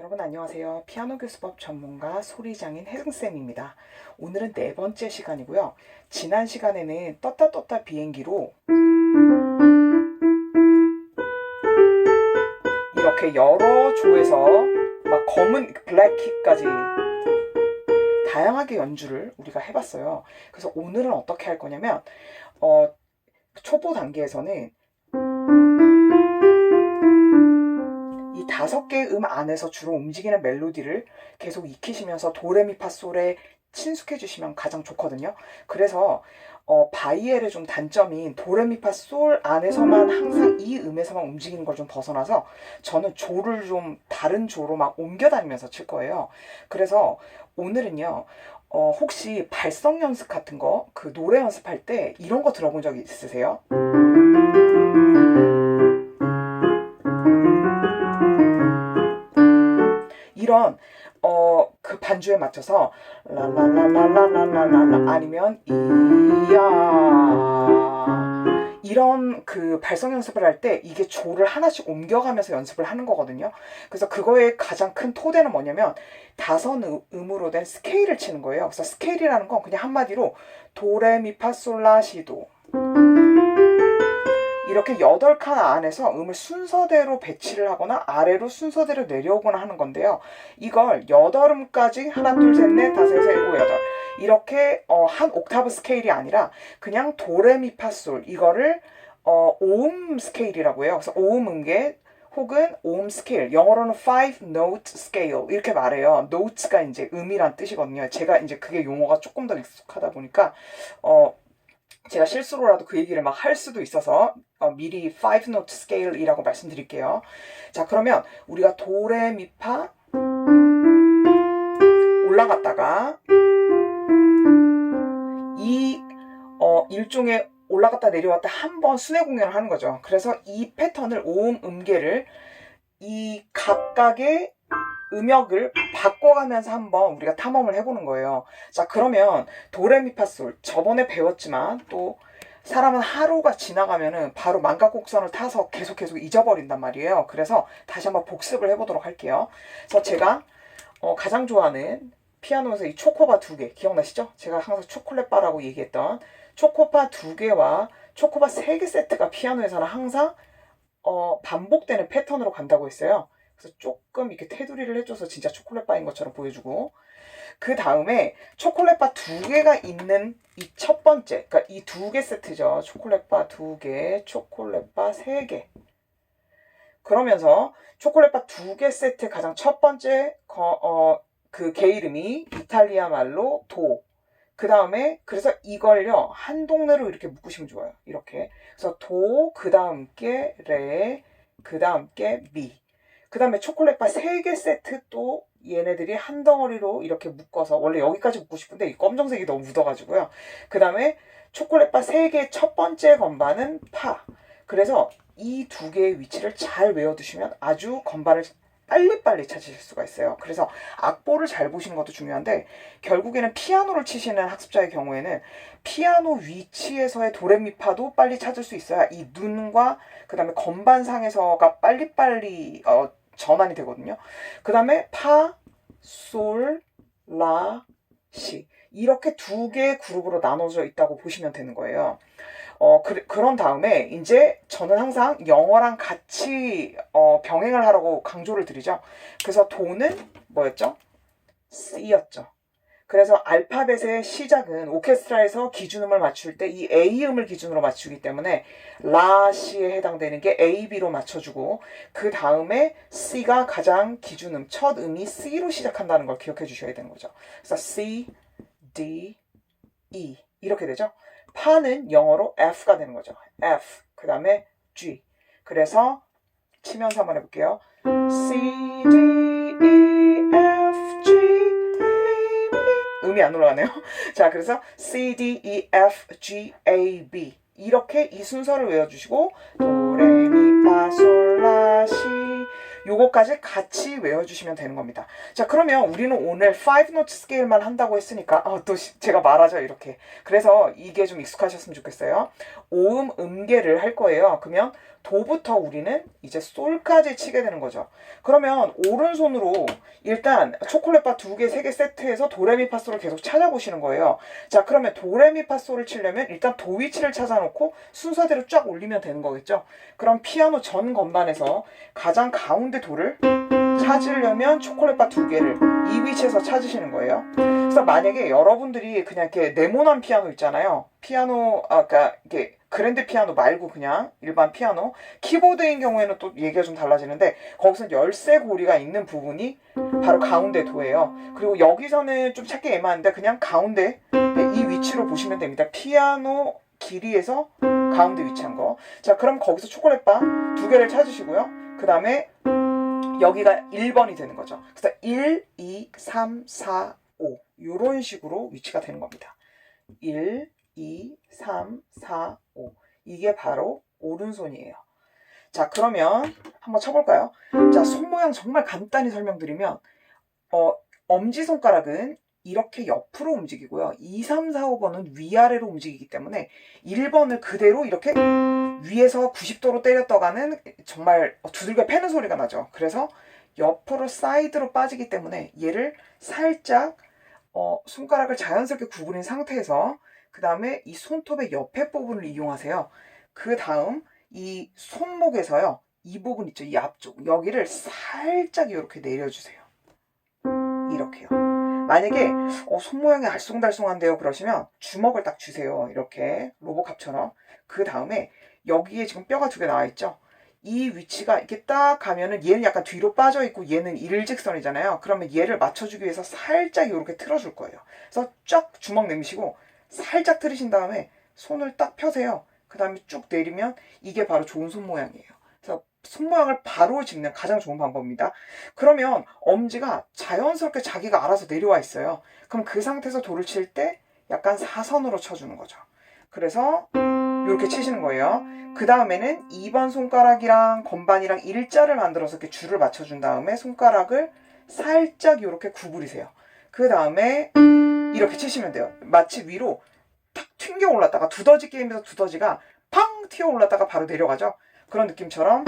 여러분 안녕하세요. 피아노 교수법 전문가 소리장인 혜승쌤입니다. 오늘은 네 번째 시간이고요. 지난 시간에는 떴다 떴다 비행기로 이렇게 여러 조에서 막 검은 블랙키까지 다양하게 연주를 우리가 해봤어요. 그래서 오늘은 어떻게 할 거냐면 어, 초보 단계에서는 다섯 개의 음 안에서 주로 움직이는 멜로디를 계속 익히시면서 도레미파솔에 친숙해 주시면 가장 좋거든요. 그래서 어, 바이엘의 좀 단점인 도레미파솔 안에서만 항상 이 음에서만 움직이는 걸 좀 벗어나서 저는 조를 좀 다른 조로 막 옮겨 다니면서 칠 거예요. 그래서 오늘은요. 어, 혹시 발성 연습 같은 거, 그 노래 연습할 때 이런 거 들어본 적 있으세요? 이런 어 그 반주에 맞춰서 라라라라라라라라 아니면 이야 이런 그 발성 연습을 할 때 이게 조를 하나씩 옮겨가면서 연습을 하는 거거든요. 그래서 그거의 가장 큰 토대는 뭐냐면 다선 음으로 된 스케일을 치는 거예요. 그래서 스케일이라는 건 그냥 한마디로 도레미파솔라시도 이렇게 여덟 칸 안에서 음을 순서대로 배치를 하거나 아래로 순서대로 내려오거나 하는 건데요. 이걸 여덟 음까지 하나 둘 셋 넷 다섯 여섯 일곱 여덟 이렇게 어, 한 옥타브 스케일이 아니라 그냥 도레미파솔 이거를 어, 오음 스케일이라고 해요. 그래서 오음 음계 혹은 오음 스케일 영어로는 five note scale 이렇게 말해요. notes가 이제 음이란 뜻이거든요. 제가 이제 그게 용어가 조금 더 익숙하다 보니까 어 제가 실수로라도 그 얘기를 막 할 수도 있어서 어, 미리 five note scale이라고 말씀드릴게요. 자 그러면 우리가 도레미파 올라갔다가 이 어, 일종의 올라갔다 내려왔다 한 번 순회 공연을 하는 거죠. 그래서 이 패턴을 오음 음계를 이 각각의 음역을 바꿔가면서 한번 우리가 탐험을 해보는 거예요. 자, 그러면 도레미파솔 저번에 배웠지만 또 사람은 하루가 지나가면은 바로 망각곡선을 타서 계속 계속 잊어버린단 말이에요. 그래서 다시 한번 복습을 해보도록 할게요. 그래서 제가 어, 가장 좋아하는 피아노에서 이 초코바 두 개 기억나시죠? 제가 항상 초콜릿바라고 얘기했던 초코바 두 개와 초코바 세 개 세트가 피아노에서는 항상 어, 반복되는 패턴으로 간다고 했어요. 그래서 조금 이렇게 테두리를 해줘서 진짜 초콜릿 바인 것처럼 보여주고 그 다음에 초콜릿 바 두 개가 있는 이 첫 번째 그러니까 이 두 개 세트죠. 초콜릿 바 두 개, 초콜릿 바 세 개. 그러면서 초콜릿 바 두 개 세트 가장 첫 번째 거, 어, 그개 이름이 이탈리아 말로 도. 그 다음에 그래서 이걸요 한 동네로 이렇게 묶으시면 좋아요. 이렇게. 그래서 도, 그 다음 게 레, 그 다음 게 미. 그 다음에 초콜릿바 세개 세트 또 얘네들이 한 덩어리로 이렇게 묶어서 원래 여기까지 묶고 싶은데 이 검정색이 너무 묻어가지고요. 그 다음에 초콜릿바 세개첫 번째 건반은 파. 그래서 이 두 개의 위치를 잘 외워두시면 아주 건반을 빨리빨리 찾으실 수가 있어요. 그래서 악보를 잘 보시는 것도 중요한데 결국에는 피아노를 치시는 학습자의 경우에는 피아노 위치에서의 도레미파도 빨리 찾을 수 있어야 이 눈과 그 다음에 건반상에서가 빨리빨리 어, 전환이 되거든요. 그 다음에 파, 솔, 라, 시 이렇게 두 개의 그룹으로 나눠져 있다고 보시면 되는 거예요. 어, 그, 그런 다음에 이제 저는 항상 영어랑 같이 어, 병행을 하라고 강조를 드리죠. 그래서 도는 뭐였죠? C였죠. 그래서 알파벳의 시작은 오케스트라에서 기준음을 맞출 때 이 A음을 기준으로 맞추기 때문에 라, 시에 해당되는 게 A, B로 맞춰주고 그 다음에 C가 가장 기준음, 첫 음이 C로 시작한다는 걸 기억해 주셔야 되는 거죠. 그래서 C, D, E 이렇게 되죠. 파는 영어로 F가 되는 거죠. F. 그 다음에 G. 그래서 치면서 한번 해볼게요. C, D, 음이 안 올라가네요. 자, 그래서 C, D, E, F, G, A, B. 이렇게 이 순서를 외워주시고 도레미파솔라시 요거까지 같이 외워주시면 되는 겁니다. 자 그러면 우리는 오늘 5 노트 스케일만 한다고 했으니까 어, 또 시- 제가 말하죠 이렇게 그래서 이게 좀 익숙하셨으면 좋겠어요. 오음 음계를 할 거예요. 그러면 도부터 우리는 이제 솔까지 치게 되는 거죠. 그러면 오른손으로 일단 초콜릿바 두 개, 세 개 세트해서 도레미파솔을 계속 찾아보시는 거예요. 자, 그러면 도레미파솔을 치려면 일단 도 위치를 찾아놓고 순서대로 쫙 올리면 되는 거겠죠. 그럼 피아노 전 건반에서 가장 가운데 도를 찾으려면 초콜릿바 두 개를 이 위치에서 찾으시는 거예요. 그래서 만약에 여러분들이 그냥 이렇게 네모난 피아노 있잖아요. 피아노, 아까 이게 그랜드 피아노 말고 그냥 일반 피아노 키보드인 경우에는 또 얘기가 좀 달라지는데 거기서 열쇠 고리가 있는 부분이 바로 가운데 도예요. 그리고 여기서는 좀 찾기 애매한데 그냥 가운데 이 위치로 보시면 됩니다. 피아노 길이에서 가운데 위치한 거. 자, 그럼 거기서 초콜릿바 두 개를 찾으시고요. 그 다음에 여기가 1번이 되는 거죠. 그래서 1, 2, 3, 4, 5 이런 식으로 위치가 되는 겁니다. 1, 2, 3, 4, 5 이게 바로 오른손이에요. 자 그러면 한번 쳐볼까요? 자 손 모양 정말 간단히 설명드리면 어, 엄지손가락은 이렇게 옆으로 움직이고요. 2, 3, 4, 5번은 위아래로 움직이기 때문에 1번을 그대로 이렇게 위에서 90도로 때려 떠가는 정말 두들겨 패는 소리가 나죠. 그래서 옆으로 사이드로 빠지기 때문에 얘를 살짝 어, 손가락을 자연스럽게 구부린 상태에서 그 다음에 이 손톱의 옆에 부분을 이용하세요. 그 다음 이 손목에서요. 이 부분 있죠. 이 앞쪽 여기를 살짝 이렇게 내려주세요. 이렇게요. 만약에 어, 손 모양이 알쏭달쏭한데요 그러시면 주먹을 딱 주세요. 이렇게 로보캅처럼. 그 다음에 여기에 지금 뼈가 두 개 나와 있죠. 이 위치가 이렇게 딱 가면은 얘는 약간 뒤로 빠져 있고 얘는 일직선이잖아요. 그러면 얘를 맞춰주기 위해서 살짝 이렇게 틀어줄 거예요. 그래서 쫙 주먹 내미시고 살짝 틀으신 다음에 손을 딱 펴세요. 그 다음에 쭉 내리면 이게 바로 좋은 손 모양이에요. 그래서 손 모양을 바로 짚는 가장 좋은 방법입니다. 그러면 엄지가 자연스럽게 자기가 알아서 내려와 있어요. 그럼 그 상태에서 돌을 칠 때 약간 사선으로 쳐주는 거죠. 그래서 이렇게 치시는 거예요. 그 다음에는 2번 손가락이랑 건반이랑 일자를 만들어서 이렇게 줄을 맞춰준 다음에 손가락을 살짝 이렇게 구부리세요. 그 다음에 이렇게 치시면 돼요. 마치 위로 탁 튕겨 올랐다가 두더지 게임에서 두더지가 팡 튀어 올랐다가 바로 내려가죠. 그런 느낌처럼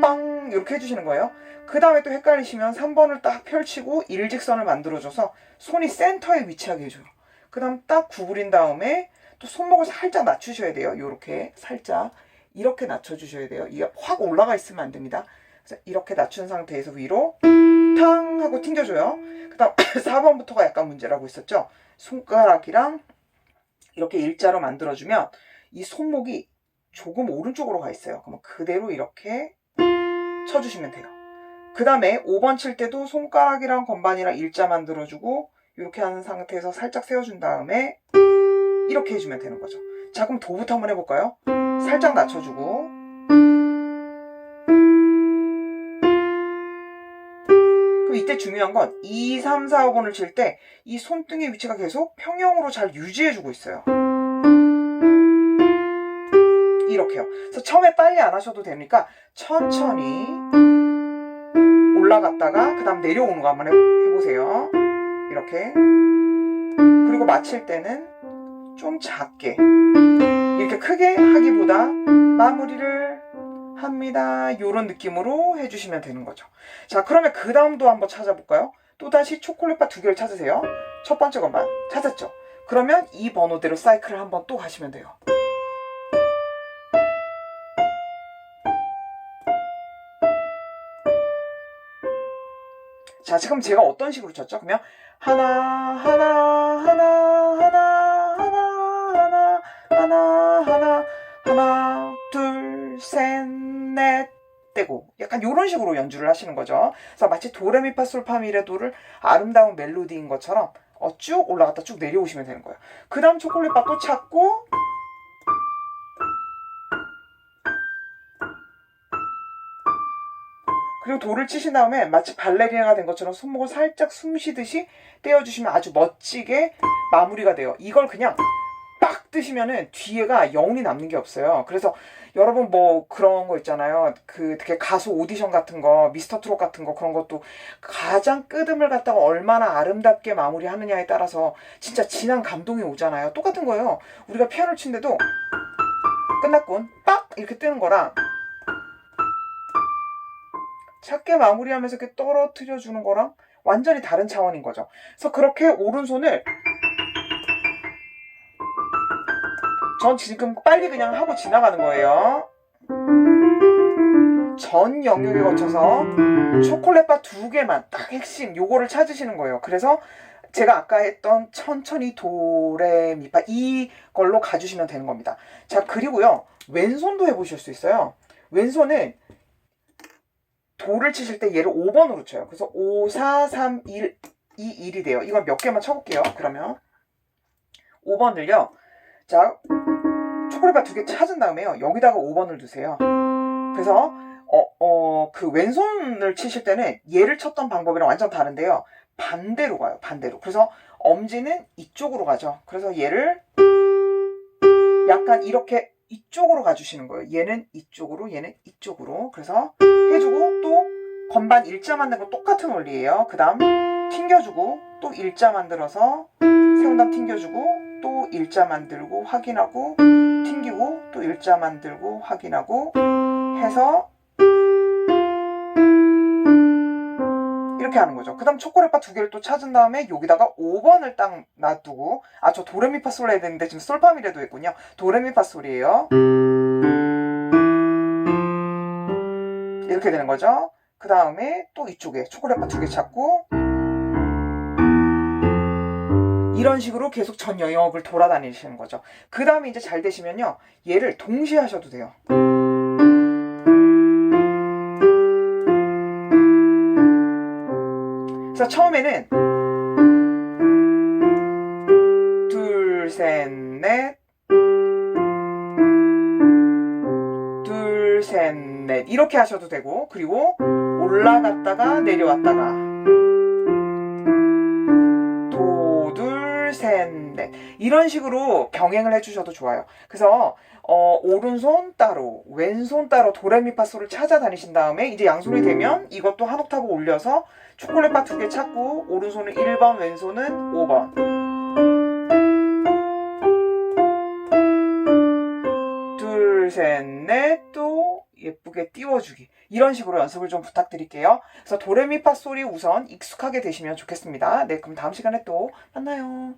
빵 이렇게 해주시는 거예요. 그 다음에 또 헷갈리시면 3번을 딱 펼치고 일직선을 만들어줘서 손이 센터에 위치하게 해줘요. 그 다음 딱 구부린 다음에 또 손목을 살짝 낮추셔야 돼요. 이렇게 살짝 이렇게 낮춰주셔야 돼요. 이게 확 올라가 있으면 안 됩니다. 그래서 이렇게 낮춘 상태에서 위로 탕 하고 튕겨줘요. 그 다음 4번부터가 약간 문제라고 했었죠. 손가락이랑 이렇게 일자로 만들어주면 이 손목이 조금 오른쪽으로 가 있어요. 그러면 그대로 이렇게 쳐주시면 돼요. 그 다음에 5번 칠 때도 손가락이랑 건반이랑 일자 만들어주고 이렇게 하는 상태에서 살짝 세워준 다음에 이렇게 해주면 되는 거죠. 자 그럼 도부터 한번 해볼까요? 살짝 낮춰주고 이때 중요한 건 2, 3, 4, 5번을 칠 때 이 손등의 위치가 계속 평형으로 잘 유지해주고 있어요. 이렇게요. 그래서 처음에 빨리 안 하셔도 되니까 천천히 올라갔다가 그 다음 내려오는 거 한번 해, 해보세요. 이렇게. 그리고 마칠 때는 좀 작게. 이렇게 크게 하기보다 마무리를 합니다. 이런 느낌으로 해주시면 되는 거죠. 자, 그러면 그 다음도 한번 찾아볼까요? 또다시 초콜릿바 두 개를 찾으세요. 첫 번째 것만 찾았죠? 그러면 이 번호대로 사이클을 한번 또 가시면 돼요. 자, 지금 제가 어떤 식으로 쳤죠? 그러면 하나, 하나, 하나, 하나, 하나, 하나, 하나, 하나, 하나, 둘, 셋, 넷, 떼고 약간 이런 식으로 연주를 하시는 거죠. 그래서 마치 도레미파솔파미레도를 아름다운 멜로디인 것처럼 어, 쭉 올라갔다 쭉 내려오시면 되는 거예요. 그 다음 초콜릿바 또 찾고 그리고 돌을 치신 다음에 마치 발레리나가 된 것처럼 손목을 살짝 숨 쉬듯이 떼어주시면 아주 멋지게 마무리가 돼요. 이걸 그냥 빡 뜨시면은 뒤에가 영혼이 남는 게 없어요. 그래서 여러분 뭐 그런 거 있잖아요. 그 되게 가수 오디션 같은 거, 미스터 트롯 같은 거 그런 것도 가장 끄듬을 갖다가 얼마나 아름답게 마무리하느냐에 따라서 진짜 진한 감동이 오잖아요. 똑같은 거예요. 우리가 피아노를 친데도 끝났군. 빡 이렇게 뜨는 거랑 작게 마무리하면서 이렇게 떨어뜨려 주는 거랑 완전히 다른 차원인 거죠. 그래서 그렇게 오른손을 전 지금 빨리 그냥 하고 지나가는 거예요. 전 영역에 거쳐서 초콜릿바 두 개만 딱 핵심 요거를 찾으시는 거예요. 그래서 제가 아까 했던 천천히 도레미파 이걸로 가주시면 되는 겁니다. 자 그리고요 왼손도 해보실 수 있어요. 왼손은 도를 치실 때 얘를 5번으로 쳐요. 그래서 5, 4, 3, 1, 2, 1이 돼요. 이건 몇 개만 쳐볼게요. 그러면 5번을요. 자 초콜릿바 두 개 찾은 다음에요. 여기다가 5번을 두세요. 그래서 어, 어, 그 왼손을 치실 때는 얘를 쳤던 방법이랑 완전 다른데요. 반대로 가요, 반대로. 그래서 엄지는 이쪽으로 가죠. 그래서 얘를 약간 이렇게 이쪽으로 가주시는 거예요. 얘는 이쪽으로, 얘는 이쪽으로. 그래서 해주고 또 건반 일자 만든 거 똑같은 원리예요. 그 다음 튕겨주고 또 일자 만들어서 세운 다음 튕겨주고 또 일자 만들고 확인하고 튕기고 또 일자 만들고 확인하고 해서 이렇게 하는 거죠. 그 다음 초콜릿바 두 개를 또 찾은 다음에 여기다가 5번을 딱 놔두고 아 저 도레미파 솔 해야 되는데 지금 솔파미레도 했군요. 도레미파 솔이에요. 이렇게 되는 거죠. 그 다음에 또 이쪽에 초콜릿바 두 개 찾고 이런 식으로 계속 전 영역을 돌아다니시는 거죠. 그 다음에 이제 잘 되시면요. 얘를 동시에 하셔도 돼요. 그래서 처음에는 둘, 셋, 넷 둘, 셋, 넷 이렇게 하셔도 되고 그리고 올라갔다가 내려왔다가 이런 식으로 병행을 해주셔도 좋아요. 그래서 어, 오른손 따로, 왼손 따로 도레미파솔을 찾아다니신 다음에 이제 양손이 되면 이것도 한 옥타브 올려서 초콜릿 바 두 개 찾고 오른손은 1번, 왼손은 5번. 둘, 셋, 넷, 또 예쁘게 띄워주기. 이런 식으로 연습을 좀 부탁드릴게요. 그래서 도레미파 솔이 우선 익숙하게 되시면 좋겠습니다. 네, 그럼 다음 시간에 또 만나요.